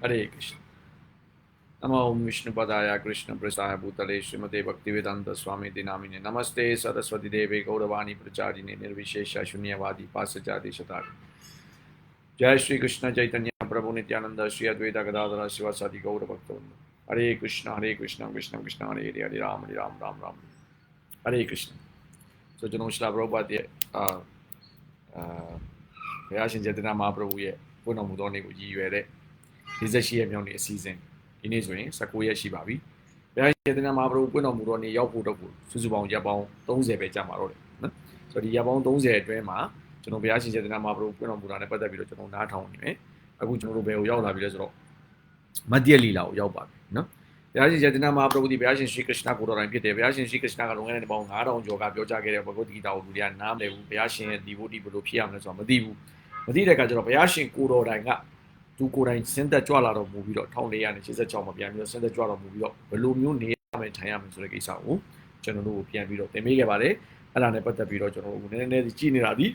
હરે કૃષ્ણ નમો ઓમ વિષ્ણુ પદાય કૃષ્ણ પ્રસાય ભૂતલે શ્રીમતે ભક્તિવેદાંત સ્વામી દિનામીને નમસ્તે સરસ્વતી દેવે ગૌરવાણી પ્રચારીને નિર્વિશેષ શૂન્યવાદી પાસજાતિ શતાબ્દી જય શ્રી કૃષ્ણ ચૈતન્ય પ્રભુ નિત્યાનંદ શ્રી અદ્વૈતા ગદાધર શિવાસાદિ ગૌર ભક્તવૃંદ હરે કૃષ્ણ હરે કૃષ્ણ કૃષ્ણ કૃષ્ણ હરે હરે હરે રામ હરે રામ રામ રામ હરે કૃષ્ણ સજનો શ્લા પ્રભુપાદે વ્યાસિન ચેતના મહાપ્રભુએ પુનઃ મુદોની ઉજી વેરે 48ရက်မြောက်နေ့အစည်းအဝေးဒီနေ့ဆိုရင်19ရက်ရှိပါပြီဘုရားရှင်ကျတနာမဟာပရဝူပွင့်တော်မူသောနေ့ရောက်ဖို့တော့ကိုစုစုပေါင်းရက်ပေါင်း30ပဲကြာမှာတော့တယ်နော်ဆိုတော့ဒီရက်ပေါင်း30အတွင်းမှာကျွန်တော်ဘုရားရှင်ကျတနာမဟာပရဝူပွင့်တော်မူတာနဲ့ပတ်သက်ပြီးတော့ကျွန်တော်နားထောင်နေမယ်အခုကျွန်တော်တို့ဘယ်ကိုရောက်လာပြီလဲဆိုတော့မတ္တလီလာကိုရောက်ပါပြီနော်ဘုရားရှင်ယတနာမဟာပရဂုတိဘုရားရှင်ရှိခရစ်နာကိုတော်တိုင်ဖြစ်တယ်ဘုရားရှင်ရှိခရစ်နာကလွန်ခဲ့တဲ့ပေါင်း9000ကျော်ကပြောကြားခဲ့တဲ့ဘဂဝတ်ဂီတာကိုလူတွေကနားမလည်ဘူးဘုရားရှင်ရဲ့ဒီဘုဒ္ဓဘယ်လိုဖြစ်ရမလဲဆိုတာမသိဘူးမသိတဲ့အခါကျတော့ဘုရားရှင်ကိုတော်တိုင်က သူကိုယ်တိုင်စင်သက်ကြွလာတော်မူပြီးတော့1486မှာပြန်ပြီးတော့စင်သက်ကြွတော်မူပြီးတော့ဘယ်လိုမျိုးနေရမယ်ထိုင်ရမယ်ဆိုတဲ့ကိစ္စကိုကျွန်တော်တို့ကိုပြန်ပြီးတော့သင်ပေးခဲ့ပါတယ်အဲ့ဒါနဲ့ပတ်သက်ပြီးတော့ကျွန်တော်တို့နည်းနည်းလေးကြည့်နေတာဒီ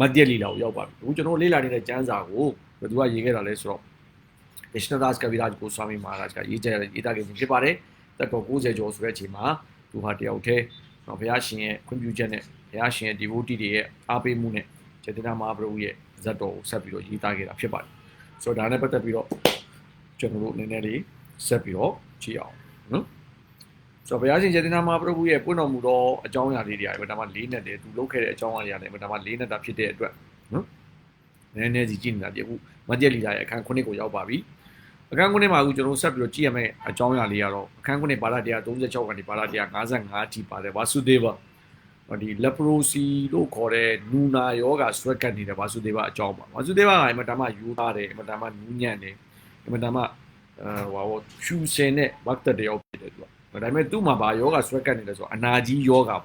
မတ္တလီလာကိုရောက်ပါပြီအခုကျွန်တော်လေ့လာနေတဲ့ကျမ်းစာကိုဘယ်သူကရေးခဲ့တာလဲဆိုတော့ Krishnadas Kaviraj Goswami Maharaj ကရေးကြရေးသားခဲ့ခြင်းဖြစ်ပါတယ်။တက်တော်90ကျော်ဆိုတဲ့အချိန်မှာသူဟာတယောက်တည်းတော့ဘုရားရှင်ရဲ့ခွင့်ပြုချက်နဲ့ဘုရားရှင်ရဲ့ devotee တွေရဲ့အားပေးမှုနဲ့ចេတနာမဟာပရဝုရဲ့ဇတ်တော်ကိုဆက်ပြီးတော့ရေးသားခဲ့တာဖြစ်ပါတယ်။ ဆိုတော့ဒါနဲ့ပတ်သက်ပြီးတော့ကျွန်တော်တို့နည်းနည်းလေးဆက်ပြီးတော့ကြည့်အောင်နော်။ဆိုတော့ဘုရားရှင်ចេတနာမဟာပရဝုရဲ့ပွင့်တော်မူသောအကြောင်းအရာလေးတွေအရင်ဒါမှလေးနဲ့တည်းသူလုပ်ခဲ့တဲ့အကြောင်းအရာတွေလည်းဒါမှလေးနဲ့တာဖြစ်တဲ့အတွက်နော်။နည်းနည်းစီကြည့်နေတာဒီအခုမတ်တက်လီလာရဲ့အခန်း9ကိုရောက်ပါပြီ။အခန်း9မှာအခုကျွန်တော်ဆက်ပြီးတော့ကြည့်ရမယ့်အကြောင်းအရာလေးကတော့အခန်း9ပါဠိတရား36ကနေပါဠိတရား55ထိပါတယ်ဝါစုဒေဝ ဒီ leprosy လို့ခေါ်တဲ့နူနာယောဂဆွဲကပ်နေတဲ့ဝါစုဒေဝအကြောင်းပါဝါစုဒေဝကအင်မတန်မှယူသားတယ်အင်မတန်မှနူးညံ့တယ်အင်မတန်မှအဲဟိုဟိုဖြူစင်တဲ့ဝတ်တယောက်ဖြစ်တယ်သူကဒါပေမဲ့သူ့မှာဘာယောဂဆွဲကပ်နေလဲဆိုတော့အနာကြီးယောဂပေါ့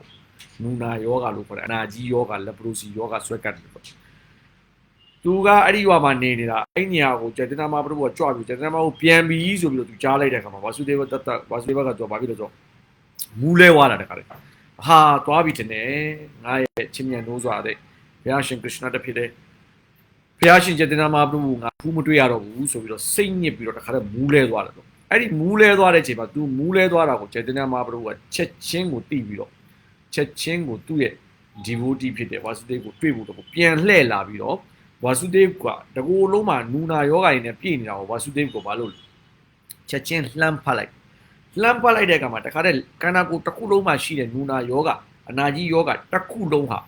နူနာယောဂလို့ခေါ်တယ်အနာကြီးယောဂ leprosy ယောဂဆွဲကပ်တယ်ပေါ့သူကအဲ့ဒီရွာမှာနေနေတာအဲ့ညကိုကျတနာမပရဘောကြွပြီးကျတနာမကိုပြန်ပြီးဆိုပြီးတော့သူကြားလိုက်တဲ့အခါမှာဝါစုဒေဝတတဝါစုဒေဝကတော့ဘာဖြစ်လို့ဆိုမူးလဲဝါလာတဲ့ခါလေ ဟာသွားပြီတဲ့ငါရဲ့ချင်းမြန်နိုးစွာတဲ့ဘုရားရှင်ကရစ်ရှနာတဖြစ်တဲ့ဘုရားရှင်ကျတနာမပရဘောငါဖူးမတွေ့ရတော့ဘူးဆိုပြီးတော့စိတ်ညစ်ပြီးတော့တခါတည်းမူးလဲသွားတယ်တော့အဲ့ဒီမူးလဲသွားတဲ့အချိန်မှာ तू မူးလဲသွားတာကိုကျတနာမပရဘောကချက်ချင်းကိုတိပြီးတော့ချက်ချင်းကိုသူ့ရဲ့ devotee ဖြစ်တဲ့ဝါစုဒေဝကိုတွေ့ဖို့တော့ပြန်လှည့်လာပြီးတော့ဝါစုဒေးကတကူလုံးမှာနူနာယောဂါတွေနဲ့ပြည့်နေတာကိုဝါစုဒေးကိုဘာလို့ချက်ချင်းလှမ်းဖတ်လိုက် လှမ်းဖတ်လိုက်တဲ့အခါမှာတခါတည်းကန္နာကိုတစ်ခုလုံးမှာရှိတဲ့နူနာယောဂါအနာကြီးယောဂါတစ်ခုလုံးဟာ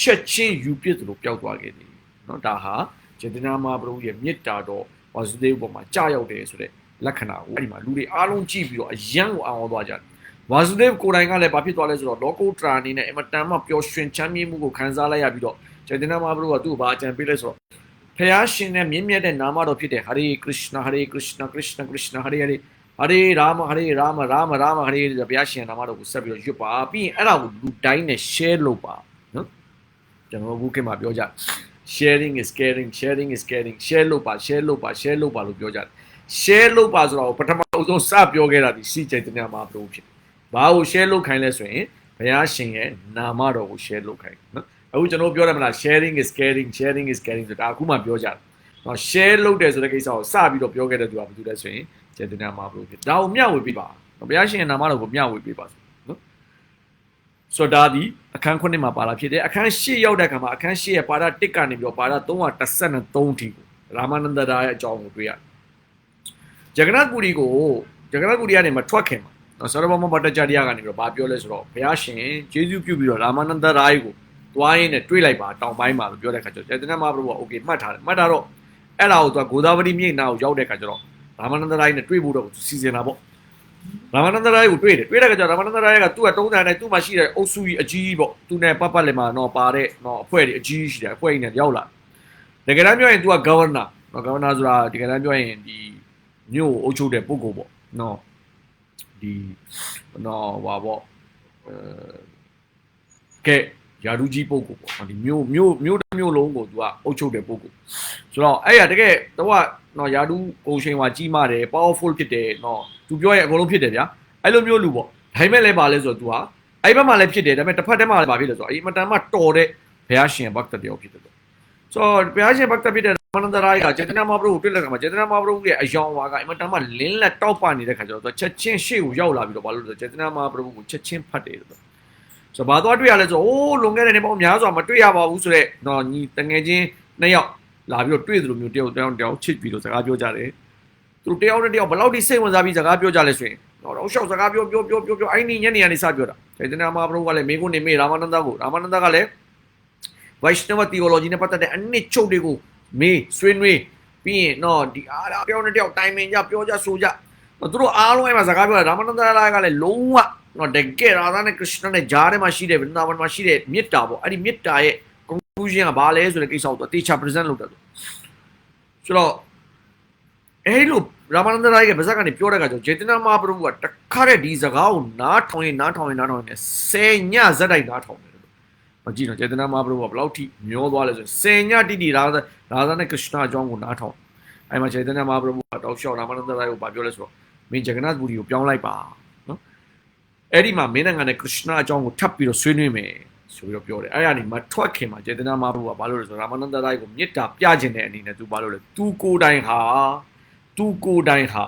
ချက်ချင်းယူပြစ်သလိုပျောက်သွားခဲ့တယ်เนาะဒါဟာဂျေတနာမဘရုရဲ့မေတ္တာတော်ဝါစုဒေးပေါ်မှာကြာရောက်တယ်ဆိုတဲ့လက္ခဏာကိုအဲ့ဒီမှာလူတွေအားလုံးကြည့်ပြီးတော့အယံကိုအောင်သွားကြတယ်ဝါစုဒေးကိုယ်တိုင်ကလည်းဘာဖြစ်သွားလဲဆိုတော့လောကုတ္တရာအနေနဲ့အမတန်မှပျော်ရွှင်ချမ်းမြေ့မှုကိုခံစားလိုက်ရပြီးတော့ကျေတနာမဘရုကသူ့ဘာအကြံပေးလဲဆိုတော့ဖះရှင်နဲ့မြင့်မြတ်တဲ့နာမတော်ဖြစ်တဲ့ဟရေကရစ်နာဟရေကရစ်နာကရစ်နာကရစ်နာဟရေဟရေ ဟရေရာမဟရေရာမရာမရာမဟရေဆိုဘုရားရှင်နာမတော်ကိုဆက်ပြီးတော့ရွတ်ပါပြီးရင်အဲ့ဒါကိုလူတိုင်းနဲ့ share လုပ်ပါနော်ကျွန်တော်ဘူးခင်မှာပြောကြ sharing is caring sharing is caring share လုပ်ပါ share လုပ်ပါ share လုပ်ပါလို့ပြောကြတယ် share လုပ်ပါဆိုတော့ပထမအဆုံးစပြောခဲ့တာဒီစီကျေတနာမှာဘရုဖြစ်ဘာကို share လုပ်ခိုင်းလဲဆိုရင်ဘုရားရှင်ရဲ့နာမတော်ကို share လုပ်ခိုင်းနော်အခုကျွန်တော်ပြောတယ်မလား sharing is caring sharing is caring ဆိုတာအခုမှပြောကြတယ်။နော် share လုပ်တယ်ဆိုတဲ့ကိစ္စကိုစပြီးတော့ပြောခဲ့တဲ့သူကဘာလို့လဲဆိုရင် ကျေတနာမှာဘလို့ဖြစ်။ဒါကိုမျှဝေပေးပါ။ဘုရားရှင်ရဲ့နာမတော်ကိုမျှဝေပေးပါနော်။ဆိုတော့ဒီအခန်း9မှာပါလာဖြစ်တယ်။အခန်း10ရောက်တဲ့အခါမှာအခန်း10ရဲ့ပါဒ1ကနေပြီးတော့ပါဒ313ထိကိုရာမနန္ဒရာရဲ့အကြောင်းကိုတွေ့ရတယ်။ဂျဂနဂူရီကိုဂျဂနဂူရီကနေမထွက်ခင်မှာနော်ဆရဘမဘတ္တကြရိယကနေပြီးတော့ဘာပြောလဲဆိုတော့ဘုရားရှင်ဂျေဇုပြုပြီးတော့ရာမနန္ဒရာကိုသွားရင်းနဲ့တွေးလိုက်ပါတောင်ပိုင်းမှာလို့ပြောတဲ့ခါကျတော့ကျေတနာမဘုရားโอเคမှတ်ထားတယ်မှတ်ထားတော့အဲ့ဒါကိုသူကဂိုဒါဝတိမြိတ်နာကိုရောက်တဲ့ခါကျတော့ ရာမနန္ဒရာကြီးနဲ့တွေးဖို့တော့စီစဉ်တာပေါ့ရာမနန္ဒရာကြီးကိုတွေးတယ်တွေးတဲ့ခါကျတော့ရာမနန္ဒရာကြီးကသူ့ကတုံးတန်နဲ့သူ့မှာရှိတဲ့အုပ်စုကြီးအကြီးပေါ့သူနဲ့ပတ်ပတ်လည်မှာတော့ပါတဲ့တော့အဖွဲ့တွေအကြီးရှိတယ်အဖွဲ့ကြီးနဲ့ရောက်လာတကယ်တမ်းပြောရင်သူက governor နော် governor ဆိုတာတကယ်တမ်းပြောရင်ဒီမြို့ကိုအုပ်ချုပ်တဲ့ပုဂ္ဂိုလ်ပေါ့နော်ဒီနော်ဟွာပေါ့အဲကဲ ယာဒူးကြီးပုဂ္ဂိုလ်ပေါ့ဒီမြို့မြို့မြို့တစ်မြို့လုံးကိုသူကအုပ်ချုပ်တဲ့ပုဂ္ဂိုလ်ဆိုတော့အဲ့ရတကယ်တော့နော်ယာဒူးကိုရှင်ဟာကြီးမားတယ် powerful ဖြစ်တယ်နော်သူပြောရင်အကုန်လုံးဖြစ်တယ်ဗျာအဲ့လိုမျိုးလူပေါ့ဒါပေမဲ့လည်းပါလဲဆိုတော့သူဟာအဲ့ဘက်မှာလည်းဖြစ်တယ်ဒါပေမဲ့တစ်ဖက်တည်းမှာလည်းပါဖြစ်တယ်ဆိုတော့အဲ့မတန်မှတော်တဲ့ဘုရားရှင်ဘက်တတယောက်ဖြစ်တယ်ဆိုတော့ဘုရားရှင်ဘက်တဖြစ်တဲ့မန္တရာကကျေတနာမဘုရုကိုတွေ့လက်ကမှာကျေတနာမဘုရုရဲ့အယောင်ဝါကအင်မတန်မှလင်းလက်တောက်ပနေတဲ့ခါကျတော့ချက်ချင်းရှေ့ကိုရောက်လာပြီးတော့ဘာလို့လဲဆိုတော့ကျေတနာမဘုရုကိုချက်ချင်းဖတ်တယ်ဆိုတော့ ဆိုတော့ဘာသွားတွေ့ရလဲဆိုတော့အိုးလွန်ခဲ့တဲ့နေ့ပေါင်းများစွာမတွေ့ရပါဘူးဆိုတော့တော့ညီတငယ်ချင်းနှစ်ယောက်လာပြီးတော့တွေ့သလိုမျိုးတယောက်တယောက်တယောက်ချစ်ပြီးတော့စကားပြောကြတယ်သူတို့တယောက်နဲ့တယောက်ဘယ်လောက်ထိစိတ်ဝင်စားပြီးစကားပြောကြလဲဆိုရင်တော့တော့ရှောက်စကားပြောပြောပြောပြောပြောအဲ့ဒီညနေကနေစပြောတာចេတနာမဟာပရုကလည်းမိကုန်းနေမေရာမနန္ဒကိုရာမနန္ဒကလည်း Vaishnava theology နဲ့ပတ်သက်တဲ့အနှစ်ချုပ်တွေကိုမေးဆွေးနွေးပြီးရင်တော့ဒီအားတယောက်နဲ့တယောက်တိုင်ပင်ကြပြောကြဆိုကြသူတို့အားလုံးအဲ့မှာစကားပြောတာရာမနန္ဒရာကလည်းလုံးဝ တော့တကယ်ရာသာနဲ့ကရစ်စတန်နဲ့ဂျားထဲမှာရှိတဲ့ဗန္ဒာဝန်မှာရှိတဲ့မေတ္တာပေါ့အဲ့ဒီမေတ္တာရဲ့ conclusion ကဘာလဲဆိုတဲ့ကိစ္စကိုသူအသေးချာ present လုပ်တယ်ဆိုတော့အဲ့လိုရာမနန္ဒရာရဲ့ဗဇက်ကနေပြောတဲ့အခါကျတော့ဂျေတနာမဟာပရုကတခါတဲ့ဒီစကားကိုနားထောင်ရင်နားထောင်ရင်နားထောင်ရင်ဆယ်ညဇက်တိုက်နားထောင်တယ်မကြည့်တော့ចេတနာမဟာပရုကဘယ်လောက်ထိမျောသွားလဲဆိုဆယ်ညတိတိရာသာရာသာနဲ့ကရစ်စတန်အကြောင်းကိုနားထောင်အဲ့မှာចេတနာမဟာပရုကတောက်လျှောက်ရာမနန္ဒရာကိုဗာပြောလဲဆိုတော့မင်းဂျဂနတ်ဘူရီကိုပြောင်းလိုက်ပါနော် အဲ့ဒီမှာမင်းနိုင်ငံနဲ့ကရစ်စတန်အကြောင်းကိုထပ်ပြီးတော့ဆွေးနွေးမယ်ဆိုပြီးတော့ပြောတယ်အဲ့ဒါနေမှာထွက်ခင်မှာចេတနာမဟာပရုကဘာလို့လဲဆိုတော့ရာမနန္ဒရာကိုမေတ္တာပြခြင်းတဲ့အနေနဲ့သူဘာလို့လဲသူကိုယ်တိုင်ဟာသူကိုယ်တိုင်ဟာ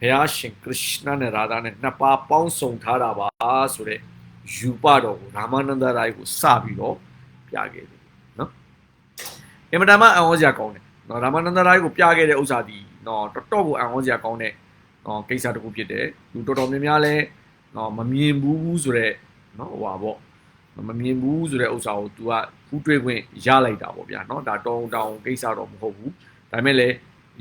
ဘုရားရှင်ကရစ်စတန်နဲ့ရာသာနဲ့နှစ်ပါးပေါင်းစုံထားတာပါဆိုတဲ့ယူပတော်ကိုရာမနန္ဒရာကိုစပြီးတော့ပြခဲ့တယ်နော်အင်မတန်မှအံ့ဩစရာကောင်းတယ်နော်ရာမနန္ဒရာကိုပြခဲ့တဲ့ဥစ္စာဒီနော်တော်တော်ကိုအံ့ဩစရာကောင်းတဲ့နော်ကိစ္စတစ်ခုဖြစ်တယ်လူတော်တော်များများလဲ နော်မမြင်ဘူးဆိုတော့နော်ဟွာပေါ့မမြင်ဘူးဆိုတဲ့ဥစ္စာကို तू ကခုတွေးခွင့်ရလိုက်တာပေါ့ဗျာနော်ဒါတောင်းတောင်းကိစ္စတော့မဟုတ်ဘူးဒါပေမဲ့လည်း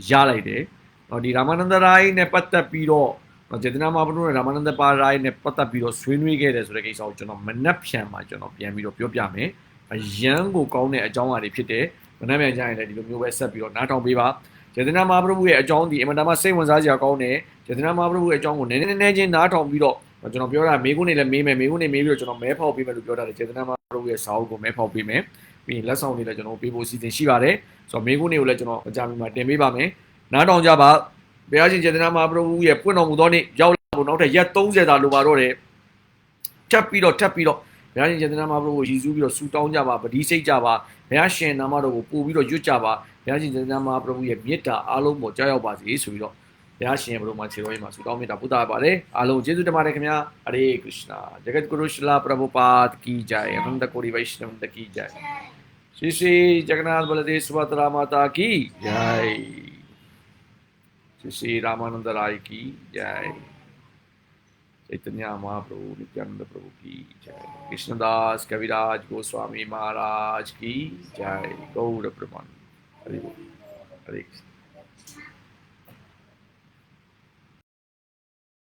ရလိုက်တယ်နော်ဒီရာမနန္ဒရာကြီးနဲ့ပတ်သက်ပြီးတော့နော်ကျေတနာမဘုရုနဲ့ရာမနန္ဒပါရာကြီးနဲ့ပတ်သက်ပြီးတော့ဆွေးနွေးခဲ့တယ်ဆိုတဲ့ကိစ္စကိုကျွန်တော်မနှက်ဖြန်မှာကျွန်တော်ပြန်ပြီးတော့ပြောပြမယ်အရန်ကိုကောင်းတဲ့အကြောင်းအရာတွေဖြစ်တယ်မနှက်ပြန်ကြရင်လည်းဒီလိုမျိုးပဲဆက်ပြီးတော့နားထောင်ပေးပါကျေတနာမဘုရုရဲ့အကြောင်းဒီအင်မတန်မှစိတ်ဝင်စားစရာကောင်းတယ်ကျေတနာမဘုရုရဲ့အကြောင်းကိုနည်းနည်းချင်းနားထောင်ပြီးတော့ ကျွန်တော်ပြောတာမေးခွန်းနေလည်းမေးမယ်မေးခွန်းနေမေးပြီးတော့ကျွန်တော်မဲဖောက်ပေးမယ်လို့ပြောတာလေကျေတနာမတို့ရဲ့စာအုပ်ကိုမဲဖောက်ပေးမယ်ပြီးရင်လက်ဆောင်တွေလည်းကျွန်တော်ပေးဖို့စီစဉ်ရှိပါတယ်ဆိုတော့မေးခွန်းတွေကိုလည်းကျွန်တော်အကြမ်းမှာတင်ပေးပါမယ်နားတောင်ကြပါဘုရားရှင်ကျေတနာမတို့ရဲ့ပွင့်တော်မူသောနေ့ရောက်လာဖို့နောက်ထပ်ရက်30သာလိုပါတော့တယ်ထပ်ပြီးတော့ထပ်ပြီးတော့ဘုရားရှင်ယန္တနာမဘုရားကိုရည်စူးပြီးတော့ဆူတောင်းကြပါပတိစိတ်ကြပါဘုရားရှင်နာမတော်ကိုပို့ပြီးတော့ရွတ်ကြပါဘုရားရှင်ယန္တနာမဘုရားရဲ့မေတ္တာအားလုံးပေါ်ကြားရောက်ပါစေဆိုပြီးတော့ ဘုရားရှင်ဘုရားမှာခြေတော်ရင်မှာဆူတောင်းမေတ္တာပို့တာပါတယ်အားလုံးကျေးဇူးတင်ပါတယ်ခင်ဗျာဟရေခရစ်နာဂျဂတ်ဂုရုရှလာပရဘူပါဒ်ကီဂျိုင်အနန္တကိုရီဝိရှနမ်တကီဂျိုင်श्री श्री जगन्नाथ बलदेव सुभद्रा माता की जय श्री श्री रामानंद राय की जय चैतन्य महाप्रभु नित्यानंद प्रभु की जय कृष्णदास कविराज गोस्वामी महाराज की जय गौर प्रमाण हरे बोल। हरे कृष्ण